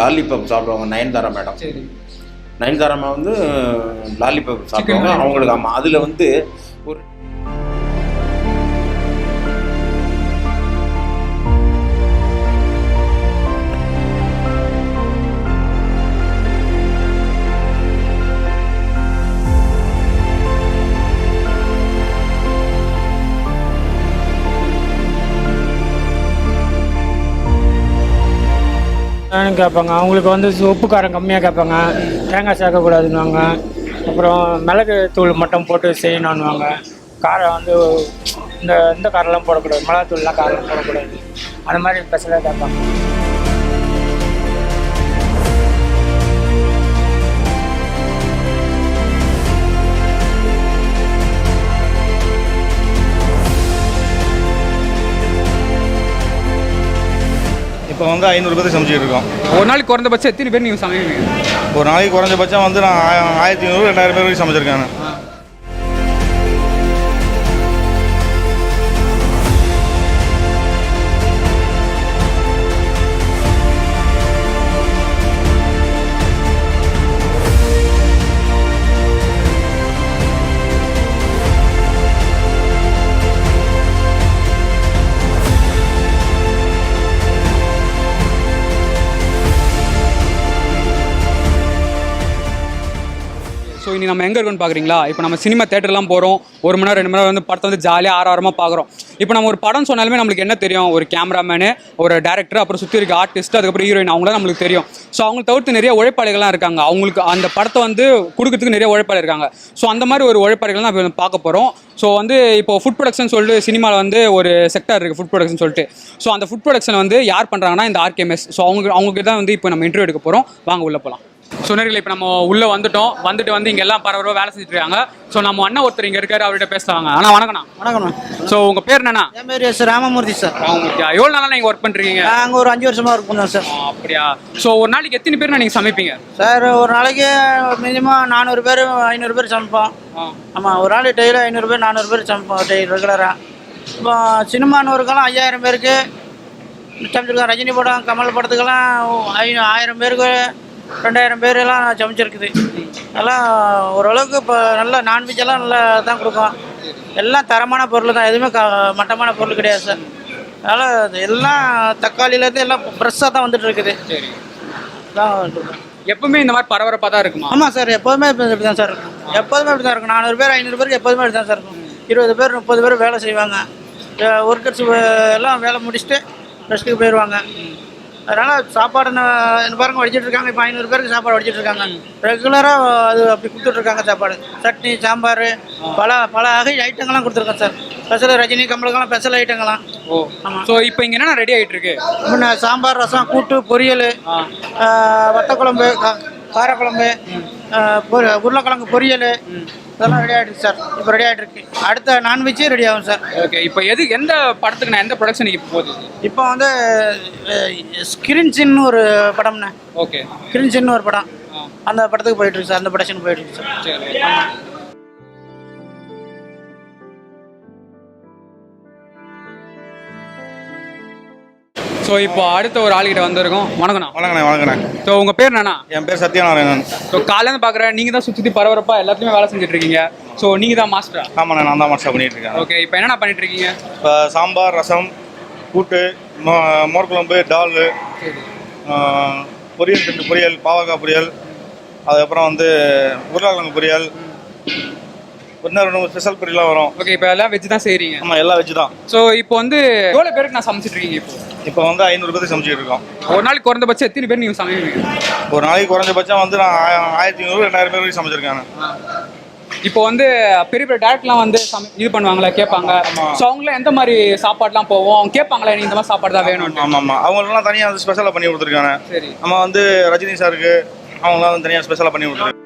Lollipop சாப்பிடுவாங்க Nayanthara madam. Nayanthara வந்து lollipop சாப்பிடுவாங்க. அவங்களுக்கு ஆமாம் அதில் வந்து ஒரு கேட்பாங்க. அவங்களுக்கு வந்து உப்பு காரம் கம்மியாக கேட்பாங்க. தேங்காய் சேர்க்கக்கூடாதுன்னுவாங்க. அப்புறம் மிளகு தூள் மட்டும் போட்டு செய்யணும்னுவாங்க காரம் வந்து இந்த இந்த காரெல்லாம் போடக்கூடாது. மிளகாத்தூள்லாம் காரெல்லாம் போடக்கூடாது. அந்த மாதிரி ஸ்பெஷலாக கேட்பாங்க. இப்போ வந்து ஐநூறு பேருக்கு சமைச்சிட்டு இருக்கோம். ஒரு நாளைக்கு குறைந்தபட்சம் எத்தனை பேர் நீங்கள் சமைப்பீங்க? ஒரு நாளைக்கு குறைஞ்சபட்சம் வந்து நான் ஆய- ஆயிரத்தி ஐநூறு ரெண்டாயிரம் பேர் வரைக்கும் சமைச்சிருக்கேன் ஸோ இனி நம்ம எங்கே இருக்கோம்னு பார்க்குறீங்களா இப்போ நம்ம சினிமா தேட்டர்லாம் போகிறோம் ஒரு மணி நேரம் ரெண்டு மணி நேரம் வந்து படத்தை வந்து ஜாலியாக ஆறாரமாக பார்க்குறோம் இப்போ நம்ம ஒரு படம் சொன்னாலுமே நம்மளுக்கு என்ன தெரியும்? ஒரு கேமராமேனு ஒரு டேரக்டர் அப்புறம் சுற்றி இருக்க ஆர்டிஸ்ட் அதுக்கப்புறம் ஹீரோயின் அவங்களாம் நம்மளுக்கு தெரியும். ஸோ அவங்க தவிர்த்து நிறைய உழைப்பாளிகள்லாம் இருக்காங்க. அவங்களுக்கு அந்த படத்தை வந்து கொடுக்கறதுக்கு நிறைய உழைப்பாளி இருக்காங்க. ஸோ அந்த மாதிரி ஒரு உழைப்பாளிகள் தான் இப்போ பார்க்க போகிறோம் ஸோ வந்து இப்போ ஃபுட் ப்ரொடக்ஷன் சொல்லிட்டு சினிமாவில் வந்து ஒரு செக்டர் இருக்குது ஃபுட் ப்ரொடக்ஷன் சொல்லிட்டு. ஸோ அந்த ஃபுட் ப்ரொடக்ஷன் வந்து யார் பண்ணுறாங்கன்னா இந்த ஆர்கேஎம்எஸ் ஸோ அவங்க அவங்களுக்கு தான் வந்து இப்போ நம்ம இன்டர்வியூ எடுக்க போகிறோம் வாங்க உள்ளே போகலாம் நேரில் இப்போ நம்ம உள்ளே வந்துட்டோம். வந்துட்டு வந்து இங்கே எல்லாம் பரபரப்பாக வேலை செஞ்சுட்டு இருக்காங்க. ஸோ நம்ம அண்ணன் ஒருத்தர் இங்கே இருக்காரு அவர்கிட்ட பேசலாங்க. அண்ணா வணக்கண்ணா வணக்கம்ண்ணா. ஸோ உங்கள் பேர் என்னண்ணா? என் பேர் எஸ் ராமமூர்த்தி சார். உங்களுக்கு எவ்வளோ நாளாக நீங்கள் ஒர்க் பண்ணுறீங்க அங்கே ஒரு அஞ்சு வருஷமா ஒர்க் பண்ணேன் சார். அப்படியா? ஸோ ஒரு நாளைக்கு எத்தனை பேர் நீங்கள் சமைப்பீங்க? சார் ஒரு நாளைக்கு மினிமம் நானூறு பேர் ஐநூறு பேர் சமைப்போம். ஆமாம் ஒரு நாள் டெய்லி ஐநூறு பேர் நானூறு பேர் சமைப்போம் டெய்லி ரெகுலராக இப்போ சினிமான்னு காலம் ஐயாயிரம் பேருக்கு ரஜினி படம் கமல் படத்துக்கெல்லாம் ஐ ஆயிரம் பேருக்கு ரெண்டாயிரம் பேர் எல்லாம் சமைச்சிருக்குது. எல்லாம் ஓரளவுக்கு இப்போ நல்லா நான்வெஜ் எல்லாம் நல்லா தான் கொடுக்கும். எல்லாம் தரமான பொருள் தான். எதுவுமே க மட்டமான பொருள் கிடையாது சார் அதனால் எல்லாம் தக்காளியிலேருந்து எல்லாம் ஃப்ரெஷ்ஷாக தான் வந்துட்டு இருக்குது. சரி. தான். எப்பவுமே இந்த மாதிரி பரபரப்பாக தான் இருக்குமா? ஆமாம் சார் எப்போதுமே இப்படி இப்படி தான் சார் இருக்கும் எப்போதுமே இப்படி தான் இருக்கும். நானூறு பேர் ஐநூறு பேருக்கு எப்போதுமே இப்படி தான் சார் இருக்கும் இருபது பேர் முப்பது பேர் வேலை செய்வாங்க. ஒர்க்கர்ஸ் எல்லாம் வேலை முடிச்சுட்டு ரெஸ்ட்டுக்கு போயிடுவாங்க அதனால் சாப்பாடு பாருங்க வடிச்சிட்டு இருக்காங்க இப்போ ஐநூறு பேருக்கு சாப்பாடு வடிச்சிட்டு இருக்காங்க ரெகுலராக அது அப்படி கொடுத்துட்டு இருக்காங்க சாப்பாடு. சட்னி சாம்பார் பல பல வகை ஐட்டங்கள்லாம் கொடுத்துருக்கோம் சார். ஸ்பெஷல் ரஜினி கமலுக்கெல்லாம் ஸ்பெஷல் ஐட்டங்கள்லாம். ஓ. ஸோ இப்போ இங்கே என்ன ரெடி ஆகிட்டு இருக்கு முன்ன சாம்பார் ரசம் கூட்டு பொரியல் வத்தக்குழம்பு கா- காரக்குழம்பு உருளைக்கிழங்கு பொரியல் இதெல்லாம் ரெடி ஆகிடுச்சு சார் இப்போ ரெடி ஆகிட்டு இருக்கு அடுத்த நான்வெஜ்ஜு ரெடி ஆகும் சார் ஓகே இப்போ எது எந்த படத்துக்கு நான் எந்த ப்ரொடக்ஷனுக்கு இப்போ போகுது? இப்போ வந்து ஸ்கிரின்சின்னு ஒரு படம்ண்ணே. ஓகே ஸ்கிரின்சின்னு ஒரு படம். அந்த படத்துக்கு போயிட்டு இருக்கு சார் அந்த ப்ரொடக்ஷன் போயிட்டு இருக்கு சார் ஸோ இப்போ அடுத்த ஒரு ஆளுகிட்ட வந்திருக்கோம். வணக்கண்ணா வணக்கண்ணே வணக்கண்ணே ஸோ உங்கள் பேர் என்னண்ணா? என் பேர் சத்யநாராயணன். ஸோ காலையில பார்க்குறேன் நீங்கள் தான் சுற்றி பரபரப்பாக எல்லாத்துலேயுமே வேலை செஞ்சுட்டு இருக்கீங்க. ஸோ நீங்கள் தான் மாஸ்டரா ஆமாண்ணே நான் தான் மாஸ்டர் பண்ணிட்டு இருக்கேன். ஓகே இப்போ என்னண்ணா பண்ணிட்டு இருக்கீங்க? இப்போ சாம்பார் ரசம் கூட்டு மோ- மோர் குழம்பு டால் பொரியல் ரெண்டு பொரியல் பாவக்காய் பொரியல் அதுக்கப்புறம் வந்து உருளைக்கிழங்கு பொரியல் இன்னும் ரெண்டு ஸ்பெஷல் பொரியலாக வரும். ஓகே இப்போ எல்லாம் வெஜ் தான் செய்கிறீங்க ஆமாம் எல்லாம் வச்சு தான் ஸோ இப்போ வந்து எவ்வளோ பேருக்கு நான் சமைச்சிட்டு இருக்கீங்க இப்போ? இப்போ வந்து ஐநூறு பேருக்கு சமைச்சிட்டு இருக்கோம். ஒரு நாளைக்கு குறைந்தபட்சம் எத்தனை பேர் நீங்கள் சமைப்பீங்க? ஒரு நாளைக்கு குறைஞ்சபட்சம் வந்து நான் ஆய- ஆயிரத்தி ஐநூறு ரெண்டாயிரம் பேர் வரைக்கும் சமைச்சிருக்கேன் இப்போ வந்து பெரிய பெரிய டேரக்ட்லாம் வந்து இது பண்ணுவாங்களா கேட்பாங்க. ஸோ அவங்களாம் எந்த மாதிரி சாப்பாடுலாம் போவோம்? அவங்க கேட்பாங்களா நீங்க இந்த மாதிரி சாப்பாடு தான் வேணும் ஆமாம் ஆமாம் அவங்களுக்குலாம் தனியாக வந்து ஸ்பெஷலாக பண்ணி கொடுத்துருக்காங்க. சரி. நம்ம வந்து ரஜினி சாருக்கு அவங்களாம் வந்து தனியாக ஸ்பெஷலாக பண்ணி கொடுத்துருக்காங்க.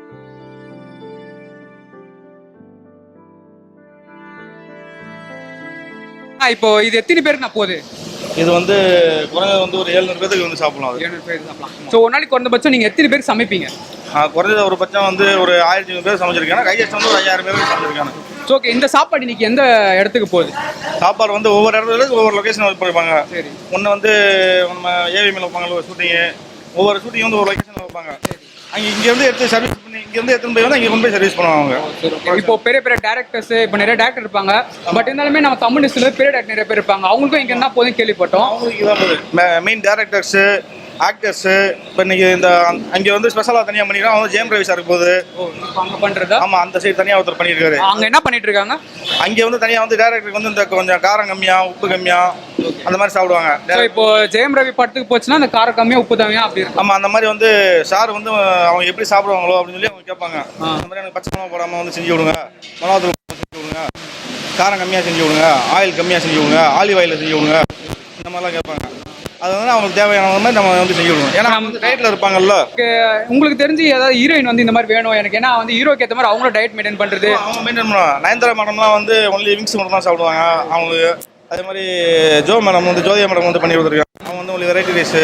இப்போ இது எத்தனை பேருக்கு நான் போகுது? இது வந்து குறைஞ்சது வந்து ஒரு ஏழ்நூறு பேருக்கு வந்து சாப்பிடலாம் அது. ஏழு பேர் சாப்பிடலாம். ஸோ ஒரு நாளைக்கு குறைந்தபட்சம் நீங்கள் எத்தனை பேருக்கு சமைப்பீங்க? குறைஞ்சது ஒரு பட்சம் வந்து ஒரு ஆயிரத்தி ஐநூறு பேர் சமைச்சிருக்காங்க. கையெழுத்து வந்து ஒரு ஐயாயிரம் பேர் சமைச்சிருக்காங்க. ஸோ ஓகே இந்த சாப்பாடு இன்னைக்கு எந்த இடத்துக்கு போகுது? சாப்பாடு வந்து ஒவ்வொரு இடத்துல ஒவ்வொரு லொக்கேஷன் போயிருப்பாங்க. சரி. ஒன்று வந்து நம்ம ஏவி மேல வைப்பாங்க ஷூட்டிங்கு ஒவ்வொரு ஷூட்டிங் வந்து ஒரு லொக்கேஷனில் வைப்பாங்க. அங்கே இங்கேருந்து எடுத்து சர்வீஸ் பண்ணி இங்கேருந்து எடுத்துன்னு போய் வந்து அங்கே கொண்டு போய் சர்வீஸ் பண்ணுவாங்க இப்போ பெரிய பெரிய டேரக்டர்ஸ் இப்போ நிறைய டேரக்டர் இருப்பாங்க. பட் இருந்தாலுமே நம்ம தமிழ் இண்டஸ்ட்ரியில் பெரிய டேரக்டர் நிறைய பேர் இருப்பாங்க. அவங்களுக்கும் இங்கே என்ன போதும் கேள்விப்பட்டோம். அவங்களுக்கு இதான் போகுது மெயின் டேரக்டர்ஸு ஆக்டர்ஸு இப்போ இன்னைக்கு இந்த அங்கே வந்து ஸ்பெஷலாக தனியாக பண்ணிக்கிறோம் அவங்க ஜெயம் ரவி சாருக்கு போகுது. அங்கே பண்ணுறதா ஆமாம் அந்த சைடு தனியாக ஒருத்தர் பண்ணியிருக்காரு அங்கே என்ன பண்ணிட்டு இருக்காங்க அங்கே வந்து தனியாக வந்து டேரக்டருக்கு வந்து இந்த கொஞ்சம் காரம் கம்மியாக உப்பு கம்மியாக அந்த மாதிரி சாப்பிடுவாங்க. இப்போ ஜெயம் ரவி படத்துக்கு போச்சுன்னா அந்த காரம் கம்மியாக உப்பு தம்மியாக அப்படி இருக்கும் ஆமாம் அந்த மாதிரி வந்து சார் வந்து அவங்க எப்படி சாப்பிடுவாங்களோ அப்படின்னு சொல்லி அவங்க கேட்பாங்க. அந்த மாதிரி எனக்கு பச்சை மிளகா போடாமல் வந்து செஞ்சு விடுங்க மிளகாத்தூள் செஞ்சு விடுங்க காரம் கம்மியாக செஞ்சு விடுங்க ஆயில் கம்மியாக செஞ்சு விடுங்க ஆலிவ் ஆயிலில் செஞ்சு விடுங்க இந்த மாதிரிலாம் கேட்பாங்க. அது வந்து அவங்களுக்கு தேவையான மாதிரி நம்ம வந்து செஞ்சு விடுவோம் ஏன்னா வந்து டயட்டில் இருப்பாங்கல்ல. உங்களுக்கு- உங்களுக்கு தெரிஞ்சு ஏதாவது ஹீரோயின் வந்து இந்த மாதிரி வேணும். எனக்கு ஏன்னா வந்து ஹீரோக்கு ஏற்ற மாதிரி அவங்களும் டயட் மெயின்டைன் பண்ணுறது அவங்க மெயின்டைன் பண்ணுவாங்க. நயன்தாரா மேடம்லாம் வந்து ஒன்லி விங்ஸ் மட்டும் தான் சாப்பிடுவாங்க. அவங்களுக்கு அதே மாதிரி ஜோ மேடம் வந்து ஜோதியா மேடம் வந்து பண்ணி கொடுத்துருக்காங்க. அவங்க வந்து ஒன்லி வெரைட்டி ரைஸ்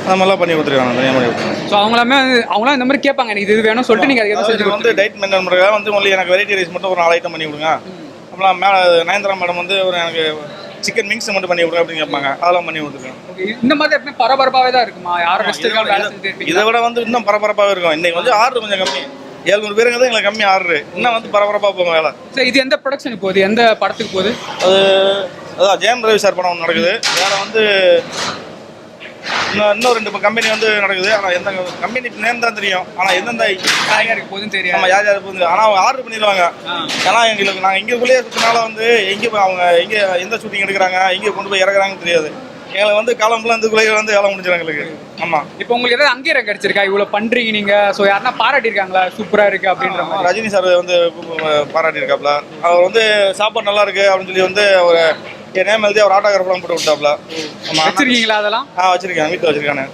அந்த மாதிரிலாம் பண்ணி கொடுத்துருக்காங்க. தனியாக பண்ணி கொடுத்துருக்காங்க. ஸோ அவங்களாமே அவங்களாம் இந்த மாதிரி கேட்பாங்க. எனக்கு இது வேணும் சொல்லிட்டு நீங்கள் அதுக்கு செஞ்சு வந்து டயட் மெயின்டைன் பண்ணுறதுக்காக வந்து ஒன்லி எனக்கு வெரைட்டி ரைஸ் மட்டும் ஒரு நாலு ஐட்டம் பண்ணி கொடுங்க. அப்புறம் மே நயன்தாரா மேடம் வந்து ஒரு எனக்கு சிக்கன் மிக்ஸ் மட்டும் பண்ணி கொடுங்க அப்படின்னு கேட்பாங்க. அதெல்லாம் பண்ணி Okay, இந்த மாதிரி எப்பவுமே பரபரப்பாகவே தான் இருக்குமா? யாரும் இதை விட வந்து இன்னும் பரபரப்பாகவே இருக்கும். இன்னைக்கு வந்து ஆர்டர் கொஞ்சம் கம்மி. ஏழ்நூறு பேருங்க தான் எங்களுக்கு கம்மி ஆர்டர் இன்னும் வந்து பரபரப்பாக போகும் வேலை. சரி இது எந்த ப்ரொடக்ஷனுக்கு போகுது? எந்த படத்துக்கு போகுது? அது அதான் ஜெயம் ரவி சார் படம் ஒன்று நடக்குது. வேற வந்து இன்னும் இன்னும் ரெண்டு கம்பெனி வந்து நடக்குது. ஆனால் எந்த கம்பெனி நேம் தான் தெரியும். ஆனால் எந்தெந்த யாருக்கு போகுதுன்னு தெரியாது. நம்ம யார் யார் வந்து ஆனால் அவங்க ஆர்டர் பண்ணிடுவாங்க. ஏன்னா எங்களுக்கு நாங்கள் இங்கேக்குள்ளேயே சுற்றினால வந்து எங்கே அவங்க எங்கே எந்த ஷூட்டிங் எடுக்கிறாங்க எங்கே கொண்டு போய் இறக்குறாங்கன்னு தெரியாது. எங்களுக்கு வந்து காலம்புலாம் இந்துக்குள்ளேயே வந்து வேலை முடிஞ்சிடும் எங்களுக்கு. ஆமாம் இப்போ உங்களுக்கு ஏதாவது அங்கீகாரம் கிடைச்சிருக்கா? இவ்வளவு பண்றீங்க நீங்க. ஸோ யாருன்னா பாராட்டியிருக்காங்களா? சூப்பரா இருக்கு அப்படின்ற மாதிரி. ரஜினி சார் வந்து பாராட்டியிருக்காப்ல. அவர் வந்து சாப்பாடு நல்லா இருக்கு அப்படின்னு சொல்லி வந்து ஒரு என் நேம் எழுதி அவர் ஆட்டோகிராஃப்லாம் போட்டு விட்டாப்ல. ஆமாம் வச்சிருக்கீங்களா அதெல்லாம்? ஆ வச்சிருக்கேன். வீட்டில் வச்சிருக்கானே.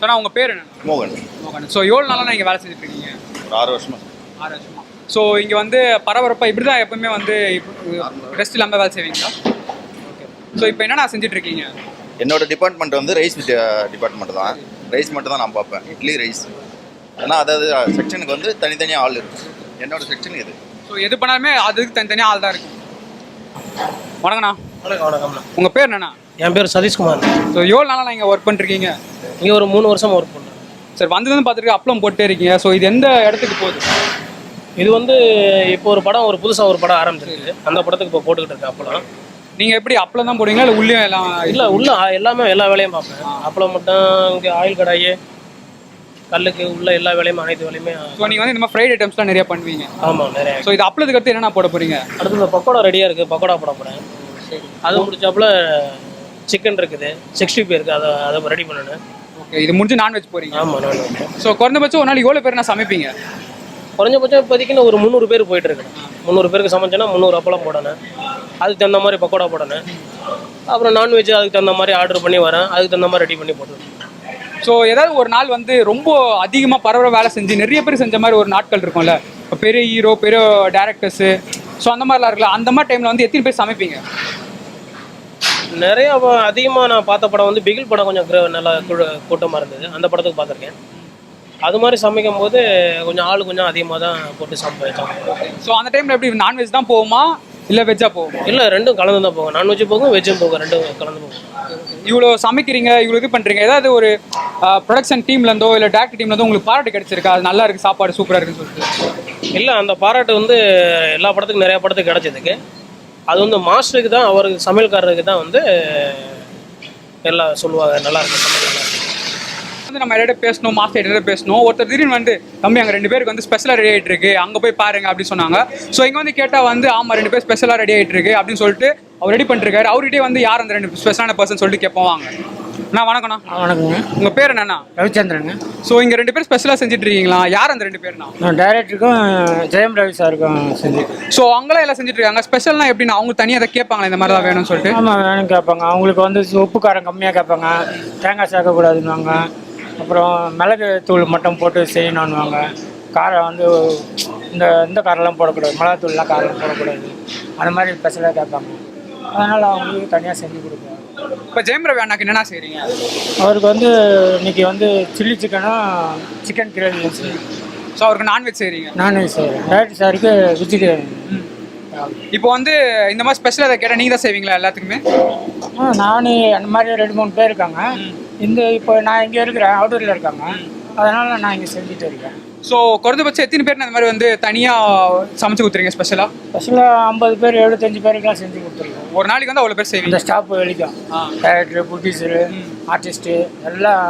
சொன்னா உங்க பேர் என்ன? மோகன். மோகன். ஸோ எவ்வளோ நாளா நீங்க வேலை செஞ்சுட்டு இருக்கீங்க? ஒரு ஆறு வருஷமா. ஆறு வருஷமா. ஸோ இங்க வந்து பரபரப்பா இப்படி தான் எப்பவுமே வந்து ரெஸ்ட் இல்லாம வேலை செய்வீங்களா? ஓகே ஸோ இப்போ என்னடா செஞ்சுட்டு இருக்கீங்க? என்னோட டிபார்ட்மெண்ட் வந்து ரைஸ் டிபார்ட்மெண்ட் தான். ரைஸ் மட்டும் தான் நான் பார்ப்பேன். இட்லி ரைஸ் ஏன்னா அதாவது செக்ஷனுக்கு வந்து தனித்தனியாக ஆள் இருக்கும் என்னோட செக்ஷன் இது. ஸோ எது பண்ணாலுமே அதுக்கு தனித்தனியாக ஆள் தான் இருக்கும். வணக்கண்ணா வணக்கம் வணக்கம் உங்க பேர் என்னண்ணா? என் பேர் சதீஷ்குமார். ஸோ எவ்வளோ நாளாக நீங்கள் ஒர்க் பண்ணிருக்கீங்க இங்கே ஒரு மூணு வருஷம் ஒர்க் பண்ணுறேன் சரி வந்ததுன்னு பார்த்துட்டு அப்பளம் போட்டே இருக்கீங்க. ஸோ இது எந்த இடத்துக்கு போகுது? இது வந்து இப்போ ஒரு படம் ஒரு புதுசாக ஒரு படம் ஆரம்பிச்சிருக்கு. அந்த படத்துக்கு இப்போ போட்டுக்கிட்டு இருக்கேன் அப்பளம் நீங்க எப்படி அப்பளம் தான் போடுவீங்களா? இல்லை உள்ளே எல்லாம் இல்லை உள்ள எல்லாமே எல்லா வேலையும் பார்ப்பேன். அப்பளம் மட்டும் இங்கே ஆயில் கடாயி கல்லுக்கு உள்ள எல்லா வேலையும் அனைத்து வேலையுமே ஸோ நீங்கள் வந்து இந்த மாதிரி ஃப்ரைட் ஐட்டம்ஸ்லாம் நிறைய பண்ணுவீங்க. ஆமாம் நிறைய. ஸோ இது அப்பளத்துக்கு அடுத்து என்னென்ன போட போறீங்க? அடுத்து இந்த பக்கோடா ரெடியாக இருக்குது பக்கோடா போட போகிறேன் அது முடிச்சாப்புல சிக்கன் இருக்குது சிக்ஸ்டி ஃபைவ் இருக்குது அதை அதை ரெடி பண்ணணும். ஓகே இது முடிஞ்சு நான்வெஜ் போறீங்க. ஆமாம் நான் ஸோ குறைந்தபட்சம் ஒரு நாள் எவ்வளோ பேர் நான் சமைப்பீங்க? குறைஞ்சபட்சம் இப்போதைக்கு நான் ஒரு முந்நூறு பேர் போயிட்டு இருக்கேன். முந்நூறு பேருக்கு சமைச்சேன்னா முந்நூறு அப்பளம் போடணும். அதுக்கு தகுந்த மாதிரி பக்கோடா போடணும். அப்புறம் நான்வெஜ் அதுக்கு தகுந்த மாதிரி ஆர்டர் பண்ணி வரேன். அதுக்கு தகுந்த மாதிரி ரெடி பண்ணி போட்டுருவேன். ஸோ ஏதாவது ஒரு நாள் வந்து ரொம்ப அதிகமாக பரவ வேலை செஞ்சு நிறைய பேர் செஞ்ச மாதிரி ஒரு நாட்கள் இருக்கும்ல. பெரிய ஹீரோ பெரிய டேரக்டர்ஸு ஸோ அந்த மாதிரிலாம் இருக்குல்ல. அந்த மாதிரி டைமில் வந்து எத்தனை பேர் சமைப்பீங்க? நிறைய அதிகமாக நான் பார்த்த படம் வந்து பிகில் படம் கொஞ்சம் நல்லா கூட்டமாக இருந்தது. அந்த படத்துக்கு பார்த்துருக்கேன். அது மாதிரி சமைக்கும் போது கொஞ்சம் ஆள் கொஞ்சம் அதிகமாக தான் போட்டு சமைப்பேன். ஸோ அந்த டைமில் எப்படி நான்வெஜ் தான் போகுமா? இல்லை வெஜ்ஜாக போகுமா. இல்லை ரெண்டும் கலந்து தான் போகும். நான்வெஜ் போகும் வெஜ்ஜும் போகும் ரெண்டும் கலந்து போகும். இவ்வளோ சமைக்கிறீங்க இவ்வளோ இது பண்ணுறீங்க ஏதாவது ஒரு ப்ரொடக்ஷன் டீம்லேருந்தோ இல்லை டேரக்டர் டீம்லேருந்தோ உங்களுக்கு பாராட்டு கிடைச்சிருக்கா? அது நல்லா இருக்குது சாப்பாடு சூப்பராக இருக்குன்னு சொல்லிட்டு. இல்லை அந்த பாராட்டு வந்து எல்லா படத்துக்கும் நிறையா படத்துக்கு கிடச்சதுக்கு. அது வந்து மாஸ்டருக்கு தான் அவருக்கு சமையல்காரருக்கு தான் வந்து எல்லாம் சொல்லுவாங்க நல்லா இருக்கு சமையல் நல்லா இருக்கு. வந்து நம்ம யார்கிட்ட பேசணும் மாஸ்டர் கிட்ட பேசணும்? ஒருத்தர் திடீர்னு வந்து தம்பி அங்கே ரெண்டு பேருக்கு வந்து ஸ்பெஷலாக ரெடி ஆகிட்டு இருக்கு. அங்கே போய் பாருங்க அப்படின்னு சொன்னாங்க. ஸோ இங்கே வந்து கேட்டால் வந்து ஆமாம் ரெண்டு பேர் ஸ்பெஷலாக ரெடி ஆகிட்டு இருக்கு அப்படின்னு சொல்லிட்டு அவர் ரெடி பண்ணிருக்காரு அவர்கிட்டயே வந்து யார் அந்த ரெண்டு ஸ்பெஷலான பர்சன் சொல்லிட்டு கேட்போம் வாங்க. அண்ணா வணக்கண்ணா ஆ, வணக்கங்க உங்கள் பேர் என்னண்ணா? ரவிச்சந்திரனுங்க ஸோ இங்கே ரெண்டு பேர் ஸ்பெஷலாக செஞ்சுட்டு இருக்கீங்களா? யார் அந்த ரெண்டு பேர்ண்ணா? நான் டைரக்டருக்கும் ஜெயம் ரவி சாருக்கும் செஞ்சு ஸோ அவங்களாம் எல்லாம் செஞ்சுட்டு இருக்காங்க. ஸ்பெஷல்னா எப்படின்னா அவங்க தனியாக அதை கேட்பாங்களா? இந்த மாதிரி தான் வேணும்னு சொல்லிட்டு? ஆமாம் வேணும் கேட்பாங்க. அவங்களுக்கு வந்து உப்பு காரம் கம்மியாக கேட்பாங்க. தேங்காய் சேர்க்கக்கூடாதுன்னுவாங்க. அப்புறம் மிளகு தூள் மட்டும் போட்டு செய்யணுன்னுவாங்க காரம் வந்து இந்த இந்த காரெல்லாம் போடக்கூடாது. மிளகாத்தூள்லாம் காரம் போடக்கூடாது. அந்த மாதிரி ஸ்பெஷலாக கேட்பாங்க. அதனால் அவங்களுக்கு தனியாக செஞ்சு கொடுப்போம். இப்போ ஜெயம் ரவி அண்ணாக்கு என்னென்ன செய்கிறீங்க அவருக்கு வந்து இன்னைக்கு வந்து சில்லி சிக்கனும் சிக்கன் கிரேவி ஸோ அவருக்கு நான்வெஜ் செய்கிறீங்க நான்வெஜ் செய்கிறேன் டேரக்டர் சாருக்கு வெஜிடேரியன் இப்போ வந்து இந்த மாதிரி ஸ்பெஷலாக கேட்டால் நீங்கள் தான் செய்வீங்களா எல்லாத்துக்குமே? ஆ நானே அந்த மாதிரி ரெண்டு மூணு பேர் இருக்காங்க. இந்த இப்போ நான் இங்கே இருக்கிறேன் அவுட்டூரில் இருக்காங்க. அதனால் நான் இங்கே செஞ்சுட்டு இருக்கேன். ஸோ குறைந்தபட்சம் எத்தனை பேர் இந்த மாதிரி வந்து தனியாக சமைச்சு கொடுத்துறீங்க ஸ்பெஷலாக ஸ்பெஷலாக ஐம்பது பேர் எழுபத்தஞ்சு பேருக்குலாம் செஞ்சு கொடுத்துருக்கோம். ஒரு நாளைக்கு வந்து அவ்வளோ பேர் செய்வீங்க? இந்த ஸ்டாஃப் வரைக்கும் டேரக்டர் ப்ரொடியூசரு ஆர்டிஸ்ட்டு எல்லாம்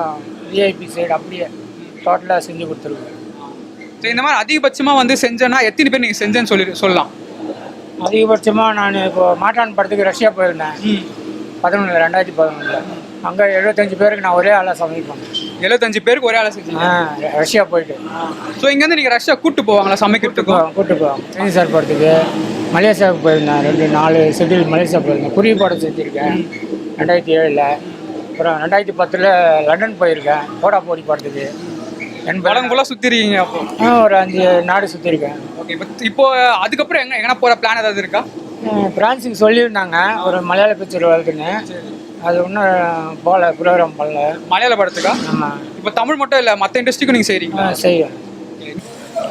விஐபி சைடு அப்படியே டோட்டலாக செஞ்சு கொடுத்துருக்கோம். ஸோ இந்த மாதிரி அதிகபட்சமாக வந்து செஞ்சேன்னா எத்தனை பேர் நீங்கள் செஞ்சேன்னு சொல்லி சொல்லலாம். அதிகபட்சமாக நான் இப்போ மாட்டான் படத்துக்கு ரஷ்யா போயிருந்தேன். பதினொன்றில் ரெண்டாயிரத்தி பதினொன்றில் அங்கே எழுபத்தஞ்சு பேருக்கு நான் ஒரே ஆளாக சமைப்பேன். எழுபத்தஞ்சு பேருக்கு ஒரே ஆளை செஞ்சீங்க ஆ ரஷ்யா போயிட்டு. ஸோ இங்கேருந்து நீங்கள் ரஷ்யா கூட்டு போவாங்களா? சமைக்கிறதுக்கும் கூட்டு போவோம் ரஜினி சார் படத்துக்கு மலேசியாவுக்கு போயிருந்தேன். ரெண்டு நாலு ஷெட்யூல் மலேசியா போயிருந்தேன். குருவி படம் செஞ்சுருக்கேன். ரெண்டாயிரத்தி ஏழில். அப்புறம் ரெண்டாயிரத்தி பத்தில் லண்டன் போயிருக்கேன். போடா போடி படத்துக்கு. என் படம் ஃபுல்லாக சுற்றிருக்கீங்க அப்போ? ஒரு அஞ்சு நாடு சுற்றிருக்கேன் ஓகே இப்போ இப்போ அதுக்கப்புறம் எங்கே எங்கன்னா போகிற பிளான் ஏதாவது இருக்கா? பிரான்ஸுக்கு சொல்லியிருந்தாங்க. ஒரு மலையாள பிக்சர் வருதுன்னு அது இன்னும் போகல ப்ரோக்ராம் பண்ணல மலையாள படத்துக்கா? நம்ம இப்போ தமிழ் மட்டும் இல்லை மற்ற இண்டஸ்ட்ரிக்கும் நீங்கள் செய்கிறீங்களா செய்யும்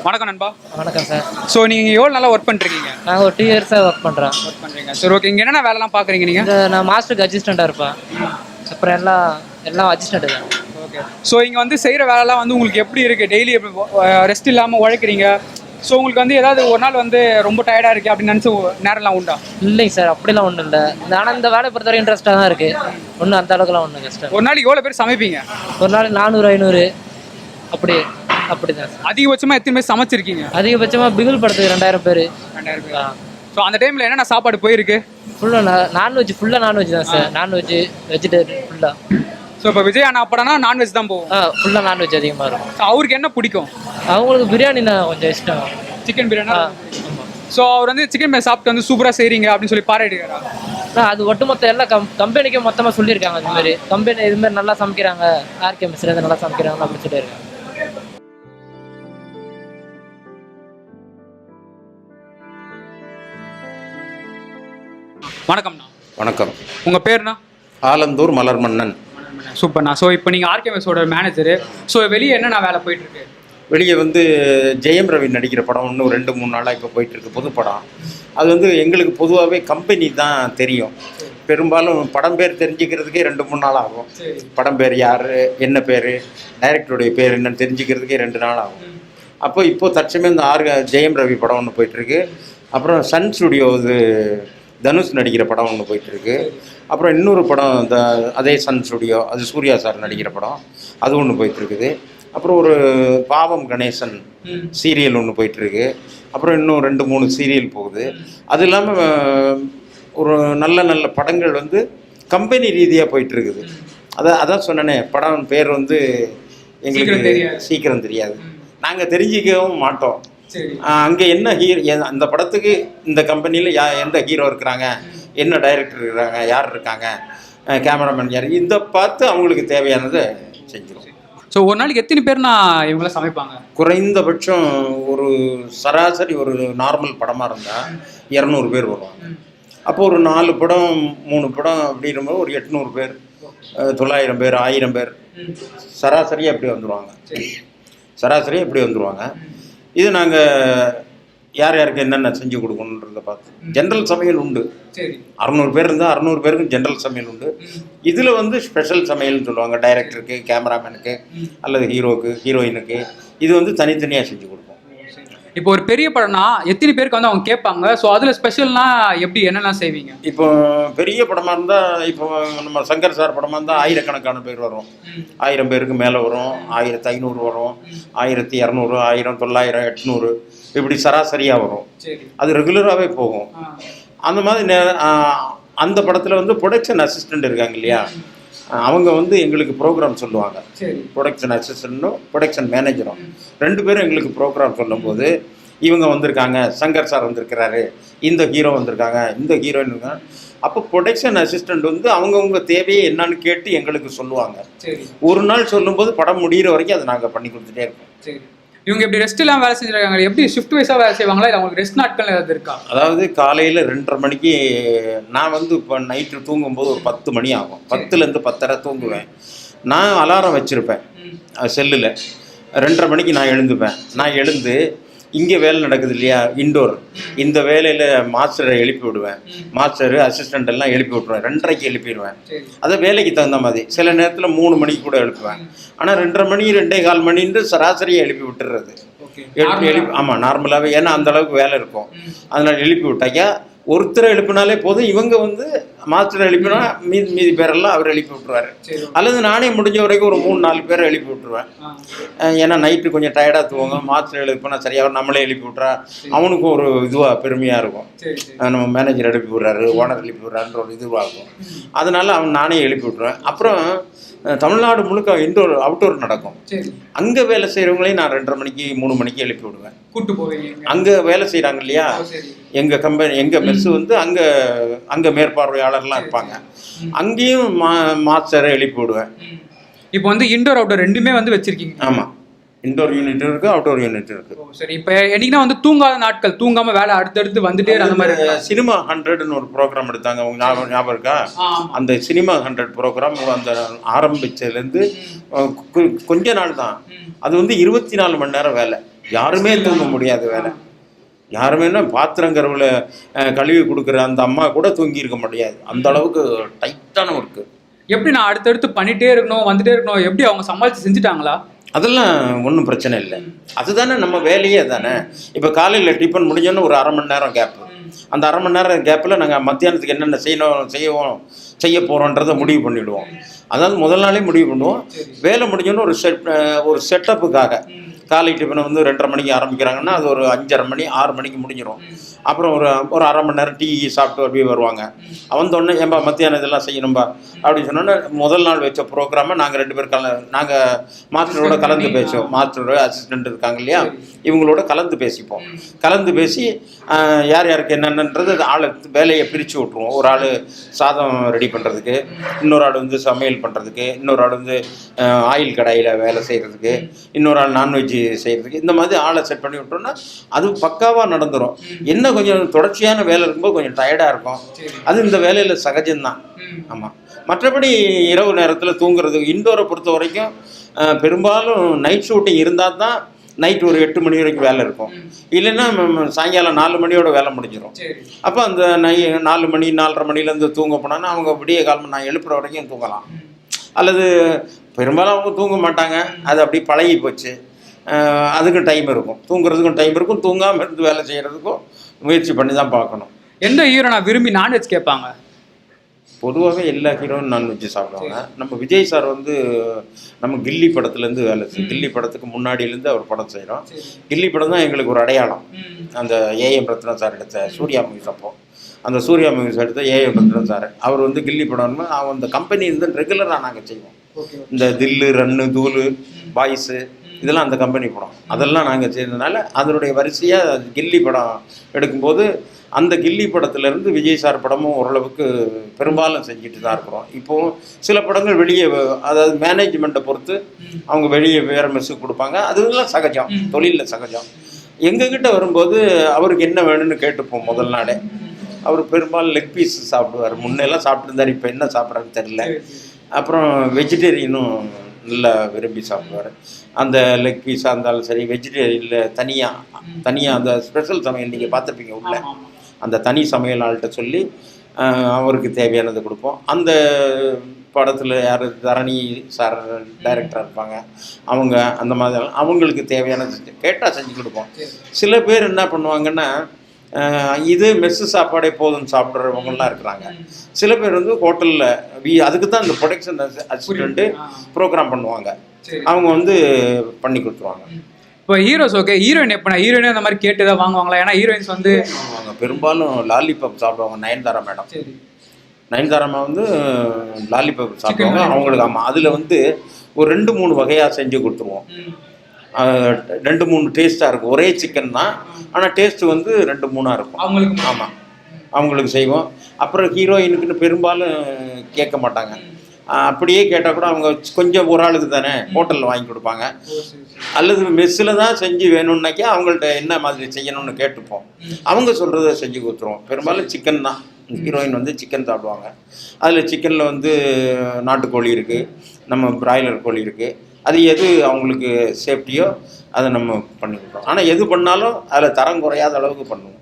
வணக்கம் நண்பா. வணக்கம் சார். ஸோ நீங்கள் எவ்வளோ நல்லா ஒர்க் பண்ணுறீங்க நாங்கள் ஒரு டூ இயர்ஸாக ஒர்க் பண்ணுறோம் ஒர்க் பண்ணுறீங்க சரி ஓகே இங்கே என்னென்ன வேலைலாம் பார்க்குறீங்க நீங்கள் நான் மாஸ்டருக்கு அசிஸ்டண்ட்டாக இருப்பேன். அப்புறம் எல்லாம் எல்லாம் அசிஸ்டண்ட்டு தான். ஓகே ஸோ இங்கே வந்து செய்கிற வேலைலாம் வந்து உங்களுக்கு எப்படி இருக்குது டெய்லி ரெஸ்ட் இல்லாமல் உழைக்கிறீங்க? ஸோ உங்களுக்கு வந்து ஏதாவது ஒரு நாள் வந்து ரொம்ப டயர்டாக இருக்கு அப்படின்னு நினச்சி நேரம்லாம் உண்டா? இல்லைங்க சார் அப்படிலாம் ஒன்றும் இல்லை. ஆனால் இந்த வேலையை பொறுத்த வரைக்கும் இன்ட்ரெஸ்ட்டாக தான் இருக்குது ஒன்றும் அந்த அளவுக்குலாம் ஒன்றும் கஷ்டம் ஒரு நாளைக்கு எவ்வளோ பேர் சமைப்பீங்க? ஒரு நாளைக்கு நானூறு ஐநூறு. அப்படி அப்படி தான் சார். அதிகபட்சமாக எத்தனை பேர் சமைச்சிருக்கீங்க? அதிகபட்சமாக பிகில் படத்துக்கு ரெண்டாயிரம் பேர். ரெண்டாயிரம் பேர். ஸோ அந்த டைமில் என்னென்ன சாப்பாடு போயிருக்கு? ஃபுல்லாக நான்வெஜ் ஃபுல்லாக நான்வெஜ் தான் சார். நான்வெஜ் வெஜிடேரியன் ஃபுல்லாக ஸோ இப்போ விஜய் அண்ணா படம்னா நான்வெஜ் தான் போகும் ஆ ஃபுல்லாக நான்வெஜ் அதிகமாக இருக்கும். ஸோ அவருக்கு என்ன பிடிக்கும்? அவங்களுக்கு பிரியாணினா கொஞ்சம் இஷ்டம். சிக்கன் பிரியாணி? ஸோ அவர் வந்து சிக்கன் பிரியாணி சாப்பிட்டு வந்து சூப்பராக செய்கிறீங்க அப்படின்னு சொல்லி பாராட்டுகிறாரா அதான் அது ஒட்டுமொத்த எல்லா கம் கம்பெனிக்கும் மொத்தமாக சொல்லியிருக்காங்க அது மாதிரி. கம்பெனி இது மாதிரி நல்லா சமைக்கிறாங்க. ஆர்கே மிஸ்லேருந்து நல்லா சமைக்கிறாங்க அப்படின்னு சொல்லியிருக்காங்க. வணக்கம்ண்ணா. வணக்கம். உங்கள் பேர்ண்ணா? ஆலந்தூர் மலர் மன்னன் சூப்பர்ண்ணா ஸோ இப்போ நீங்கள் ஆர்கேஎஸோட மேனேஜரு ஸோ வெளியே என்னென்ன வேலை போயிட்டுருக்கு? வெளியே வந்து ஜெயம் ரவி நடிக்கிற படம் இன்னும் ரெண்டு மூணு நாளாக இப்போ போயிட்டுருக்கு புது படம். அது வந்து எங்களுக்கு பொதுவாகவே கம்பெனி தான் தெரியும். பெரும்பாலும் படம் பேர் தெரிஞ்சுக்கிறதுக்கே ரெண்டு மூணு நாள் ஆகும். படம் பேர் யார் என்ன பேர் டைரக்டருடைய பேர் என்னன்னு தெரிஞ்சுக்கிறதுக்கே ரெண்டு நாள் ஆகும். அப்போ இப்போ தற்சமயம் இந்த ஆர் ஜெயம் ரவி படம் ஒன்று போயிட்டுருக்கு. அப்புறம் சன் ஸ்டுடியோ இது தனுஷ் நடிக்கிற படம் ஒன்று போயிட்டுருக்கு. அப்புறம் இன்னொரு படம் இந்த அதே சன் ஸ்டுடியோ அது சூர்யா சார் நடிக்கிற படம் அது ஒன்று போயிட்டுருக்குது. அப்புறம் ஒரு பாவம் கணேசன் சீரியல் ஒன்று போயிட்டுருக்கு. அப்புறம் இன்னும் ரெண்டு மூணு சீரியல் போகுது. அது இல்லாமல் ஒரு நல்ல நல்ல படங்கள் வந்து கம்பெனி ரீதியாக போயிட்டுருக்குது. அதான் அதான் சொன்னனே படம் பேர் வந்து எங்களுக்கு. சீக்கிரம் தெரியாது. நாங்கள் தெரிஞ்சிக்கவும் மாட்டோம். அங்கே என்ன ஹீரோ அந்த படத்துக்கு இந்த கம்பெனியில் யா எந்த ஹீரோ இருக்கிறாங்க? என்ன டைரக்டர் இருக்கிறாங்க? யார் இருக்காங்க? கேமராமேன் யார்? இதை பார்த்து அவங்களுக்கு தேவையானதை செஞ்சிடும் ஸோ ஒரு நாளைக்கு எத்தனை பேர்னா இவங்களாம் சமைப்பாங்க? குறைந்தபட்சம் ஒரு சராசரி ஒரு நார்மல் படமாக இருந்தால் இரநூறு பேர் வருவாங்க. அப்போ ஒரு நாலு படம் மூணு படம் அப்படிங்கும்போது ஒரு எட்நூறு பேர் தொள்ளாயிரம் பேர் ஆயிரம் பேர் சராசரியாக இப்படி வந்துடுவாங்க சராசரியாக இப்படி வந்துடுவாங்க இது நாங்கள் யார் யாருக்கு என்னென்ன செஞ்சு கொடுக்கணுன்றத பார்த்து. ஜென்ரல் சமையல் உண்டு. அறநூறு பேர் இருந்தால் அறநூறு பேருக்கும் ஜென்ரல் சமையல் உண்டு. இதில் வந்து ஸ்பெஷல் சமையல்னு சொல்லுவாங்க. டைரக்டருக்கு கேமராமேனுக்கு அல்லது ஹீரோக்கு ஹீரோயினுக்கு இது வந்து தனித்தனியாக செஞ்சு கொடுப்போம். இப்போ ஒரு பெரிய படம்னா எத்தனை பேருக்கு வந்து அவங்க கேட்பாங்க? ஸோ அதில் ஸ்பெஷல்னா எப்படி என்னெல்லாம் செய்வீங்க? இப்போ பெரிய படமாக இருந்தால் இப்போ நம்ம சங்கர் சார் படமாக இருந்தால் ஆயிரக்கணக்கான பேர் வரும். ஆயிரம் பேருக்கு மேலே வரும். ஆயிரத்தி ஐநூறு வரும். ஆயிரத்தி இரநூறு ஆயிரம் தொள்ளாயிரம் எட்நூறு. இப்படி சராசரியாக வரும். அது ரெகுலராகவே போகும். அந்த மாதிரி அந்த படத்தில் வந்து ப்ரொடக்ஷன் அசிஸ்டண்ட் இருக்காங்க இல்லையா? அவங்க வந்து எங்களுக்கு ப்ரோக்ராம் சொல்லுவாங்க. சரி. ப்ரொடக்ஷன் அசிஸ்டண்ட்டும் ப்ரொடக்ஷன் மேனேஜரும் ரெண்டு பேரும் எங்களுக்கு ப்ரோக்ராம் சொல்லும்போது இவங்க வந்திருக்காங்க சங்கர் சார் வந்திருக்கிறாரு இந்த ஹீரோ வந்திருக்காங்க இந்த ஹீரோயின் இருக்காங்க. அப்போ ப்ரொடக்ஷன் அசிஸ்டண்ட் வந்து அவங்கவுங்க தேவையை என்னன்னு கேட்டு எங்களுக்கு சொல்லுவாங்க. ஒரு நாள் சொல்லும்போது படம் முடிகிற வரைக்கும் அதை நாங்கள் பண்ணி கொடுத்துட்டே இருக்கோம். இவங்க எப்படி ரெஸ்ட் இல்லாமல் வேலை செஞ்சுருக்காங்க? எப்படி ஷிஃப்ட் வைஸாக வேலை செய்வாங்களா? இல்லை அவங்களுக்கு ரெஸ்ட் நாட்கள் ஏதாவது இருக்கா? அதாவது காலையில் ரெண்டரை மணிக்கு நான் வந்து இப்போ நைட்டு தூங்கும்போது ஒரு பத்து மணி ஆகும். பத்துலேருந்து பத்தரை தூங்குவேன். நான் அலாரம் வச்சுருப்பேன். செல்லில். ரெண்டரை மணிக்கு நான் எழுந்துப்பேன். நான் எழுந்து இங்கே வேலை நடக்குது இல்லையா? இண்டோர் இந்த வேலையில் மாஸ்டரை எழுப்பி விடுவேன். மாஸ்டர் அசிஸ்டண்ட் எல்லாம் எழுப்பி விட்ருவேன் ரெண்டரைக்கு எழுப்பிடுவேன். அதை வேலைக்கு தகுந்த மாதிரி. சில நேரத்தில் மூணு மணிக்கு கூட எழுப்புவேன். ஆனால் ரெண்டரை மணி ரெண்டே கால் மணின்னு சராசரியாக எழுப்பி விட்டுறது. எழுப்பி எழுப்பி ஆமாம் நார்மலாகவே ஏன்னா அந்த அளவுக்கு வேலை இருக்கும். அதனால் எழுப்பி விட்டாக்கா ஒருத்தரை எழுப்பினாலே போதும். இவங்க வந்து மாஸ்டர் எழுப்பினா மீதி மீதி பேரெல்லாம் அவர் எழுப்பி விட்டுருவாரு. அல்லது நானே முடிஞ்ச வரைக்கும் ஒரு மூணு நாலு பேரை எழுப்பி விட்டுருவேன். ஏன்னா நைட்டு கொஞ்சம் டயர்டாக தூங்க மாஸ்டர் எழுப்பினா சரியாக நம்மளே எழுப்பி விட்றா அவனுக்கும் ஒரு இதுவாக பெருமையாக இருக்கும். நம்ம மேனேஜர் எழுப்பி விட்றாரு ஓனர் எழுப்பி விட்றாருன்ற ஒரு இதுவாக இருக்கும். அதனால அவன் நானே எழுப்பி விட்ருவேன் அப்புறம் தமிழ்நாடு முழுக்க இன்டோர் அவுட்டோர் நடக்கும். அங்கே வேலை செய்கிறவங்களையும் நான் ரெண்டரை மணிக்கு மூணு மணிக்கு எழுப்பி விடுவேன். கூட்டு போவீங்க அங்கே வேலை செய்கிறாங்க இல்லையா? எங்கள் கம்பெனி எங்கள் மெஸ்ஸு வந்து அங்கே அங்கே மேற்பார்வையாளர்லாம் இருப்பாங்க. அங்கேயும் மா மாஸ்டரை எழுப்பி விடுவேன். இப்போ வந்து இன்டோர் அவுட்டோர் ரெண்டுமே வந்து வச்சிருக்கீங்க. ஆமாம் இன்டோர் யூனிட் இருக்குது அவுட்டோர் யூனிட் இருக்குது ஓ, சரி. இப்போ என்னைக்குன்னா வந்து தூங்காத நாட்கள் தூங்காம வேலை அடுத்தடுத்து வந்துட்டே இருக்கு அந்த மாதிரி இருக்கா? சினிமா ஹண்ட்ரட்னு ஒரு ப்ரோக்ராம் எடுத்தாங்க உங்க ஞாபகம் ஞாபகம் இருக்கா? ஆமா. அந்த சினிமா ஹண்ட்ரட் ப்ரோக்ராம் அந்த ஆரம்பிச்சதுலேருந்து கொஞ்ச நாள் தான். அது வந்து இருபத்தி நாலு மணி நேரம் வேலை. யாருமே தூங்க முடியாத வேலை. யாருமே பாத்திரம் கருவில் கழுவி கொடுக்குற அந்த அம்மா கூட தூங்கி இருக்க முடியாது அந்த அளவுக்கு டைட்டான ஒர்க்கு எப்படி நான் அடுத்தடுத்து பண்ணிட்டே இருக்கணும் வந்துட்டே இருக்கணும் எப்படி அவங்க சமாளிச்சு செஞ்சுட்டாங்களா? அதெல்லாம் ஒன்றும் பிரச்சனை இல்லை. அதுதானே நம்ம வேலையே தானே. இப்போ காலையில் டிஃபன் முடிஞ்சோன்னு ஒரு அரை மணி நேரம் கேப்பு அந்த அரை மணி நேரம் கேப்பில் நாங்கள் மத்தியானத்துக்கு என்னென்ன செய்யணும் செய்வோம் செய்ய போகிறோன்றதை முடிவு பண்ணிவிடுவோம் அதாவது முதல் நாளே முடிவு பண்ணுவோம். வேலை முடிஞ்சோன்னு ஒரு செட் ஒரு செட்டப்புக்காக காலை டிஃபனை வந்து ரெண்டரை மணிக்கு ஆரம்பிக்கிறாங்கன்னா அது ஒரு அஞ்சரை மணி ஆறு மணிக்கு முடிஞ்சிடும் அப்புறம் ஒரு ஒரு அரை மணி நேரம் டீ சாப்பிட்டு அப்படியே வருவாங்க. வந்தோடனே ஏன்பா மத்தியானம் இதெல்லாம் செய்யணும்பா? அப்படின்னு சொன்னோன்னே முதல் நாள் வச்ச ப்ரோக்ராமை நாங்கள் ரெண்டு பேரும் கல நாங்கள் மாஸ்டரோட கலந்து பேசுவோம். மாஸ்டரோட அசிஸ்டண்ட் இருக்காங்க இல்லையா? இவங்களோட கலந்து பேசிப்போம். கலந்து பேசி யார் யாருக்கு என்னென்னன்றது ஆளை வேலையை பிரித்து விட்ருவோம் ஒரு ஆள் சாதம் ரெடி பண்ணுறதுக்கு இன்னொரு ஆள் வந்து சமையல் பண்ணுறதுக்கு இன்னொரு ஆள் வந்து ஆயில் கடாயில் வேலை செய்கிறதுக்கு இன்னொரு ஆள் நான்வெஜ் செய்கிறதுக்கு இந்த மாதிரி ஆளை செட் பண்ணி விட்டோம்னா அது பக்காவாக நடந்துடும் என்ன கொஞ்சம் தொடர்ச்சியான வேலை இருக்கும்போது கொஞ்சம் டயர்டாக இருக்கும். அது இந்த வேலையில் சகஜம்தான். ஆமாம் மற்றபடி இரவு நேரத்தில் தூங்குறது இண்டோரை பொறுத்த வரைக்கும் பெரும்பாலும் நைட் ஷூட்டிங் இருந்தால் தான் நைட் ஒரு எட்டு மணி வரைக்கும் வேலை இருக்கும். இல்லைன்னா சாயங்காலம் நாலு மணியோட வேலை முடிஞ்சிடும் அப்போ அந்த நை நாலு மணி நாலரை மணிலேருந்து தூங்க போனான்னா அவங்க விடிய காலம் நான் எழுப்புற வரைக்கும் தூங்கலாம். அல்லது பெரும்பாலும் அவங்க தூங்க மாட்டாங்க. அது அப்படி பழகி போச்சு அஹ், அதுக்கும் டைம் இருக்கும். தூங்குறதுக்கும் டைம் இருக்கும். தூங்காமல் இருந்து வேலை செய்கிறதுக்கும் முயற்சி பண்ணி தான் பார்க்கணும். எந்த ஹீரோ நான் விரும்பி நான்வெஜ் கேட்பாங்க? பொதுவாகவே எல்லா ஹீரோவும் நான்வெஜ் சாப்பிடுவாங்க. நம்ம விஜய் சார் வந்து நம்ம கில்லி படத்துலேருந்து வேலை செய் கில்லி படத்துக்கு முன்னாடியிலேருந்து அவர் படம் செய்கிறோம் கில்லி படம் தான் எங்களுக்கு ஒரு அடையாளம். அந்த ஏஎம் ரத்னம் சார் எடுத்த சூர்யா மூவிஸ் அப்போ. அந்த சூர்யா மூவிஸ் எடுத்த ஏஎம் ரத்னம் சார் அவர் வந்து கில்லி படம்னு அவன் அந்த கம்பெனி வந்து ரெகுலராக நாங்கள் செய்வோம். இந்த தில்லு ரன்னு தூளு பாய்ஸு இதெல்லாம் அந்த கம்பெனி படம். அதெல்லாம் நாங்கள் செய்ததுனால அதனுடைய வரிசையாக கில்லி படம் எடுக்கும்போது அந்த கில்லி படத்துலேருந்து விஜய் சார் படமும் ஓரளவுக்கு பெரும்பாலும் செஞ்சுட்டு தான் இருக்கிறோம். இப்போது சில படங்கள் வெளியே அதாவது மேனேஜ்மெண்ட்டை பொறுத்து அவங்க வெளியே வேறு மெஸ்ஸுக்கு கொடுப்பாங்க. அதுலாம் சகஜம். தொழிலில் சகஜம். எங்ககிட்ட வரும்போது அவருக்கு என்ன வேணும்னு கேட்டுப்போம் முதல் நாளே. அவர் பெரும்பாலும் லெக் பீஸ் சாப்பிடுவார். முன்னெல்லாம் சாப்பிட்டுருந்தார் இப்போ என்ன சாப்பிட்றாருன்னு தெரியல. அப்புறம் வெஜிடேரியனும் நல்லா விரும்பி சாப்பிடுவார். அந்த லெக் பீஸாக இருந்தாலும் சரி வெஜிடேரியனில் தனியாக தனியாக அந்த ஸ்பெஷல் சமையல் நீங்கள் பார்த்துருப்பீங்க உள்ள. அந்த தனி சமையல் ஆள்கிட்ட சொல்லி அவருக்கு தேவையானதை கொடுப்போம். அந்த படத்தில் யார் தரணி சார் டைரக்டராக இருப்பாங்க. அவங்க அந்த மாதிரி அவங்களுக்கு தேவையானது கேட்டால் செஞ்சு கொடுப்போம். சில பேர் என்ன பண்ணுவாங்கன்னா இது மெஸ்ஸு சாப்பாடே போதும்னு சாப்பிட்றவங்கலாம் இருக்கிறாங்க. சில பேர் வந்து ஹோட்டலில் வி அதுக்கு தான் இந்த ப்ரொடக்ஷன் அசிஸ்டண்ட்டு ப்ரோக்ராம் பண்ணுவாங்க. அவங்க வந்து பண்ணி கொடுத்துருவாங்க. இப்போ ஹீரோஸ் ஓகே ஹீரோயின் எப்போ ஹீரோயினே அந்த மாதிரி கேட்டு தான் வாங்குவாங்களா? ஏன்னா ஹீரோயின்ஸ் வந்து பெரும்பாலும் லாலிபாப் சாப்பிடுவாங்க நயன்தாரா மேடம். நயன்தாராமா வந்து லாலிபாப் சாப்பிடுவாங்க அவங்களுக்கு ஆமாம் அதில் வந்து ஒரு ரெண்டு மூணு வகையாக செஞ்சு கொடுத்துருவோம். ரெண்டு மூணு டேஸ்ட்டாக இருக்கும். ஒரே சிக்கன் தான். ஆனால் டேஸ்ட்டு வந்து ரெண்டு மூணாக இருக்கும். அவங்களுக்கு ஆமாம் அவங்களுக்கு செய்வோம். அப்புறம் ஹீரோயினுக்குன்னு பெரும்பாலும் கேட்க மாட்டாங்க. அப்படியே கேட்டால் கூட அவங்க கொஞ்சம் ஒரு ஆளுக்கு தானே ஹோட்டலில் வாங்கி கொடுப்பாங்க. அல்லது மெஸ்ஸில் தான் செஞ்சு வேணும்னாக்கா அவங்கள்ட்ட என்ன மாதிரி செய்யணும்னு கேட்டுப்போம். அவங்க சொல்கிறத செஞ்சு கொடுத்துருவோம். பெரும்பாலும் சிக்கன் தான். ஹீரோயின் வந்து சிக்கன் சாப்பிடுவாங்க. அதில் சிக்கனில் வந்து நாட்டுக்கோழி இருக்குது நம்ம பிராய்லர் கோழி இருக்குது அது எது அவங்களுக்கு சேஃப்டியோ அதை நம்ம பண்ணி கொடுப்போம் ஆனால் எது பண்ணாலும் அதில் தரம் குறையாத அளவுக்கு பண்ணுவோம்.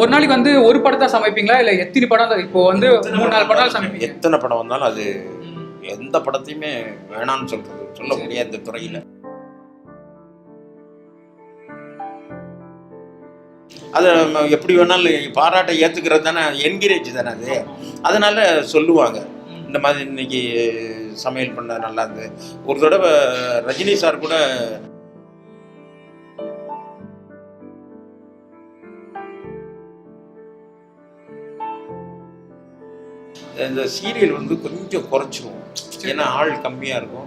ஒரு நாளைக்கு வந்து ஒரு படத்தை சமைப்பீங்களா? இல்லை எத்தனை படம் இப்போ வந்து மூணு நாலு படம் சமைப்பீங்க? எத்தனை படம் வந்தாலும் அது எந்த படத்தையுமே வேணாம்னு சொல்றது. சொல்ல முடியாது இந்த துறையில். அதை எப்படி வேணாலும் பாராட்டை ஏற்றுக்கிறது தானே என்கரேஜ் தானே அது. அதனால சொல்லுவாங்க. இந்த மாதிரி இன்னைக்கு சமையல் பண்ண நல்லா இருந்தது. ஒரு தடவை ரஜினி சார் கூட இந்த சீரியல் வந்து கொஞ்சம் குறைச்சிருவோம் ஏன்னா ஆள் கம்மியாக இருக்கும்.